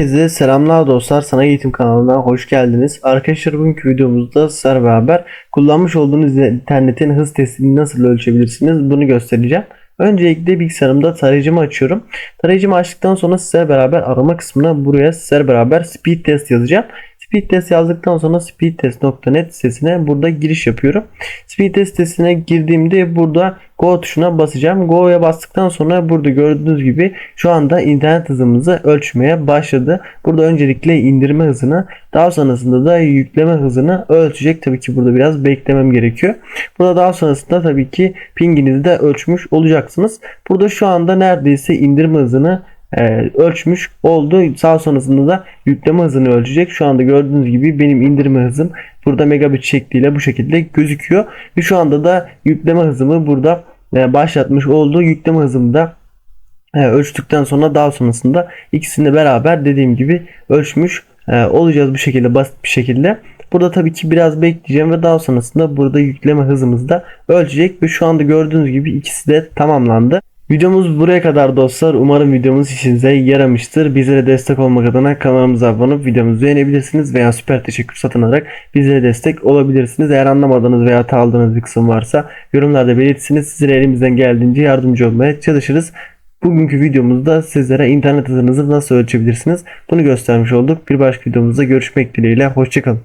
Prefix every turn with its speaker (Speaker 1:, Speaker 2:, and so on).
Speaker 1: Herkese selamlar dostlar. Sana Eğitim kanalına hoş geldiniz. Arkadaşlar bugünkü videomuzda sizlerle beraber kullanmış olduğunuz internetin hız testini nasıl ölçebilirsiniz bunu göstereceğim. Öncelikle bilgisayarımda tarayıcımı açıyorum. Tarayıcımı açtıktan sonra sizlerle beraber arama kısmına buraya sizlerle beraber speed test yazacağım. Speed test yazdıktan sonra speedtest.net sitesine burada giriş yapıyorum. Speed test sitesine girdiğimde burada Go tuşuna basacağım. Go'ya bastıktan sonra burada gördüğünüz gibi şu anda internet hızımızı ölçmeye başladı. Burada öncelikle indirme hızını daha sonrasında da yükleme hızını ölçecek. Tabii ki burada biraz beklemem gerekiyor. Burada daha sonrasında tabii ki pinginizi de ölçmüş olacaksınız. Burada şu anda neredeyse indirme hızını e, ölçmüş oldu. Sağ sonrasında da yükleme hızını ölçecek. Şu anda gördüğünüz gibi benim indirme hızım burada megabit şekliyle bu şekilde gözüküyor. Ve şu anda da yükleme hızımı burada e, başlatmış olduğu yükleme hızımı da e, ölçtükten sonra daha sonrasında ikisini beraber dediğim gibi ölçmüş e, olacağız bu şekilde basit bir şekilde. Burada tabii ki biraz bekleyeceğim ve daha sonrasında burada yükleme hızımızı da ölçecek ve şu anda gördüğünüz gibi ikisi de tamamlandı. Videomuz buraya kadar dostlar. Umarım videomuz işinize yaramıştır. Bizlere destek olmak adına kanalımıza abone olup videomuzu beğenebilirsiniz veya süper teşekkür satın alarak bizlere destek olabilirsiniz. Eğer anlamadığınız veya hata aldığınız bir kısım varsa yorumlarda belirtsiniz. Sizlere elimizden geldiğince yardımcı olmaya çalışırız. Bugünkü videomuzda sizlere internet hızınızı nasıl ölçebilirsiniz bunu göstermiş olduk. Bir başka videomuzda görüşmek dileğiyle. Hoşçakalın.